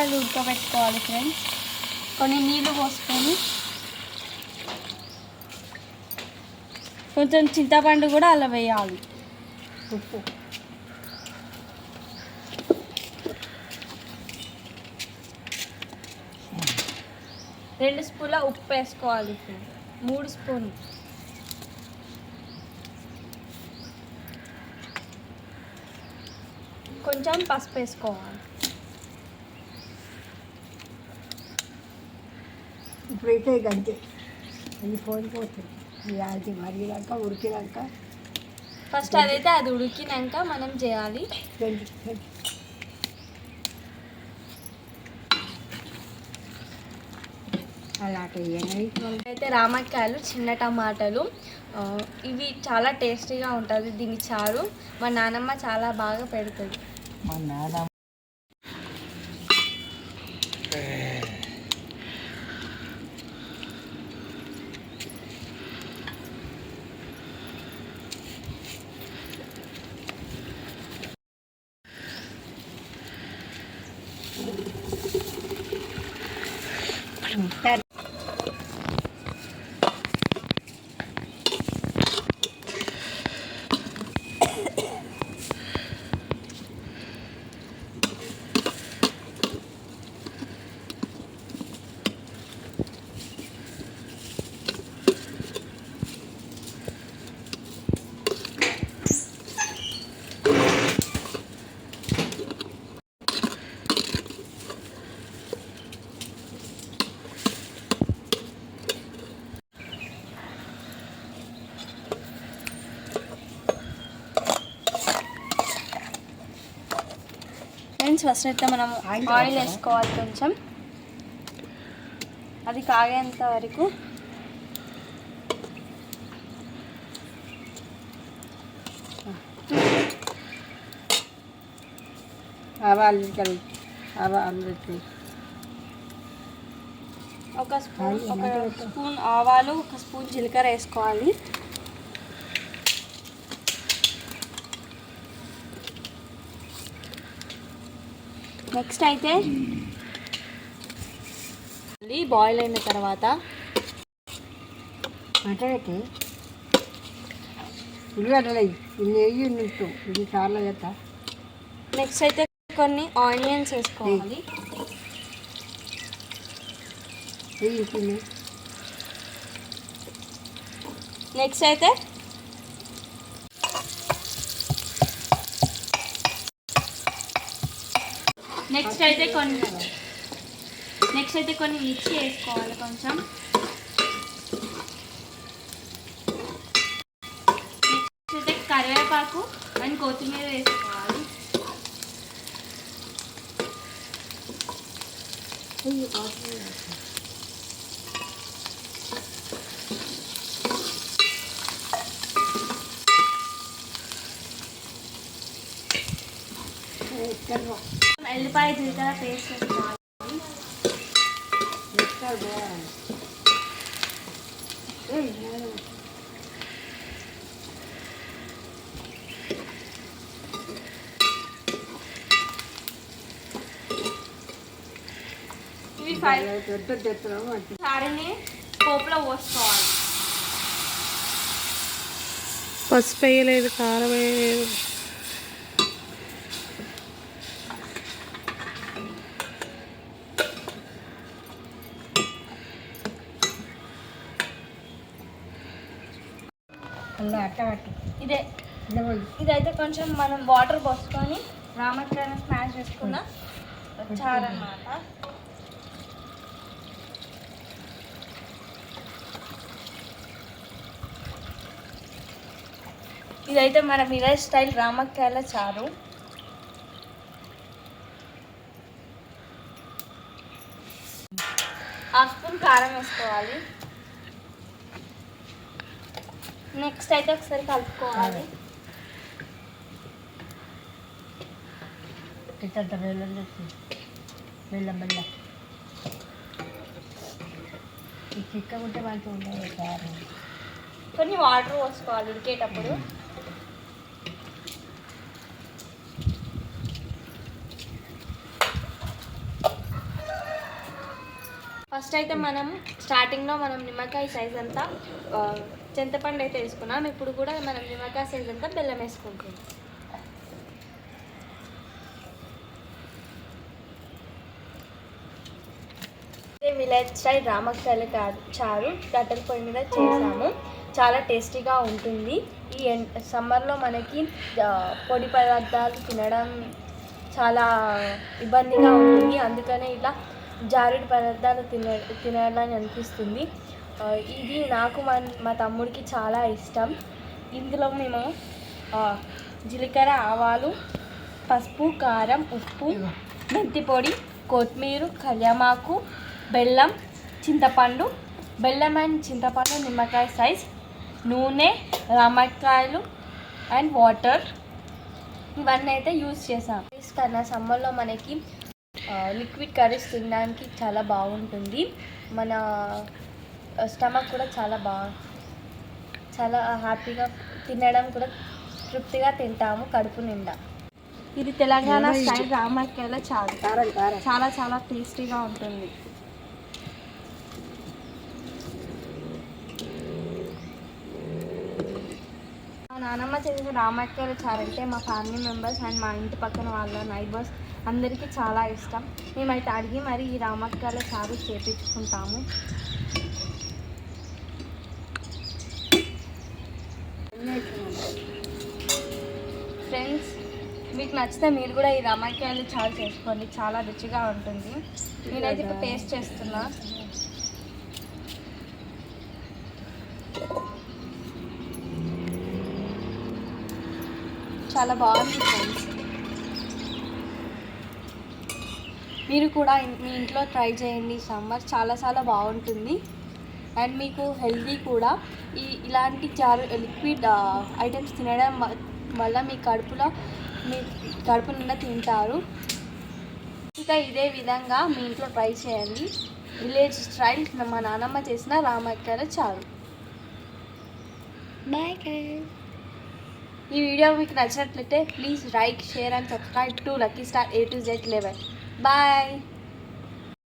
రామక్కాయలు ఉడకబెట్టుకోవాలి ఫ్రెండ్స్ కొన్ని నీళ్ళు పోసుకొని కొంచెం చింతపండు కూడా అలా వేయాలి. ఉప్పు రెండు స్పూన్ల ఉప్పు వేసుకోవాలి ఫ్రెండ్స్ మూడు స్పూన్లు. కొంచెం పసుపు వేసుకోవాలి. ఇప్పుడైతే గంతే అది పోలిపోతుంది ఇది అది మరిగినాక ఉడికినాక. ఫస్ట్ అదైతే అది ఉడికినాక మనం చేయాలి. అయితే రామక్కాయలు చిన్న టమాటాలు ఇవి చాలా టేస్టీగా ఉంటుంది దీని చారు. మా నానమ్మ చాలా బాగా పెడుతుంది. మా నాన్న Head. ఫ్రెండ్స్ ఫస్ట్ అయితే మనం ఆయిల్? వేసుకోవాలి కొంచెం అది కాగేంత వరకు ఆవాలు ఒక స్పూన్ ఒక. స్పూన్ ఆవాలు ఒక స్పూన్ జీలకర్ర వేసుకోవాలి నెక్స్ట్ అయితే. బాయిల్ అయిన తర్వాత మంట పెట్టి ఉల్లిగడ్డలు ఇది నెయ్యి నిట్టు ఇది చాలా చేస్తా నెక్స్ట్ అయితే కొన్ని ఆనియన్స్ వేసుకోవాలి. నెక్స్ట్ అయితే నెక్స్ట్ అయితే కొన్ని నెక్స్ట్ అయితే కొన్ని మిర్చి వేసుకోవాలి కొంచెం. నెక్స్ట్ అయితే కరివేపాకు అండ్ కొత్తిమీర వేసుకోవాలి. ఎల్లిపాయ జీలకర్ర పేస్ట్ వేసుకోవాలి ఎక్కడ బాగుంది ఏయ్, నేను- ఇవి ఫైవ్ పెద్ద తెస్తున్నాము అంటే సారీని పోపులో పోసుకోవాలి పసుపు వేయలేదు కారం వేయలేదు ఇదే. ఇదైతే కొంచెం మనం వాటర్ పోసుకొని రామకాయ స్మాష్ చేసుకున్న చారన్నమాట ఇదైతే మన విలేజ్ స్టైల్ రామక్కాయల చారు. హాఫ్ స్పూన్ కారం వేసుకోవాలి. నెక్స్ట్ అయితే ఒకసారి కలుపుకోవాలి. ఈ చిక్క ఉంటే మంచిగా ఉండదు కొన్ని వాటర్ పోసుకోవాలి ఉడికేటప్పుడు. ఫస్ట్ అయితే మనం స్టార్టింగ్లో మనం నిమ్మకాయ సైజ్ అంతా చింతపండు అయితే వేసుకున్నాం ఇప్పుడు కూడా మనం నిమ్మకాయ సైజ్ అంతా బెల్లం వేసుకుంటాం. విలేజ్ స్టైల్ రామక్కల చారు. గట్టల పొయ్యి మీద చేసాము. చాలా టేస్టీగా ఉంటుంది. ఈ ఎన్ సమ్మర్లో మనకి పొడి పదార్థాలు తినడం చాలా ఇబ్బందిగా ఉంటుంది. అందుకనే ఇలా జారుడు పదార్థాలు తిన తినాలని అనిపిస్తుంది. ఇది నాకు మా మా తమ్ముడికి చాలా ఇష్టం. ఇందులో మేము జీలకర్ర ఆవాలు పసుపు కారం ఉప్పు మెంతి పొడి కొత్తిమీర కళ్యామాకు బెల్లం చింతపండు బెల్లం అండ్ చింతపండు నిమ్మకాయ సైజ్ నూనె రామకాయలు అండ్ వాటర్. ఇవన్నీ అయితే యూజ్ చేసాం రైస్ కన్నా సమ్మర్లో మనకి లిక్విడ్ కర్రీస్ తినడానికి చాలా బాగుంటుంది. మన స్టమక్ కూడా చాలా బాగా చాలా హ్యాపీగా తినడం కూడా తృప్తిగా తింటాము కడుపు నిండా. ఇది తెలంగాణ స్టైల్ రామకాయల చారు చాలా చాలా టేస్టీగా ఉంటుంది. మా నానమ్మ చేసిన రామక్కల చారు అంటే మా ఫ్యామిలీ మెంబర్స్ అండ్ మా ఇంటి పక్కన వాళ్ళ నైబర్స్ అందరికీ చాలా ఇష్టం. మేమైతే అడిగి మరి ఈ రామక్కల చారు చేపించుకుంటాము ఫ్రెండ్స్ మీకు నచ్చితే మీరు కూడా ఈ రమాకాయలు చాలా చేసుకోండి. చాలా రుచిగా ఉంటుంది. నేనైతే ఇప్పుడు టేస్ట్ చేస్తున్నా. చాలా బాగుంది ఫ్రెండ్స్ మీరు కూడా మీ ఇంట్లో ట్రై చేయండి. సమ్మర్ చాలా చాలా బాగుంటుంది. అండ్ మీకు హెల్దీ కూడా. ఈ ఇలాంటి చారు లిక్విడ్ ఐటమ్స్ తినడం వల్ల మీ కడుపులో కడుపు నిండా తింటారు. ఇంకా ఇదే విధంగా మీ ఇంట్లో ట్రై చేయండి. విలేజ్ స్టైల్ మా నానమ్మ చేసిన రామక్కల చారు. బాయ్ ఈ వీడియో మీకు నచ్చినట్లయితే please like share and subscribe to lucky star A to Z eleven. Bye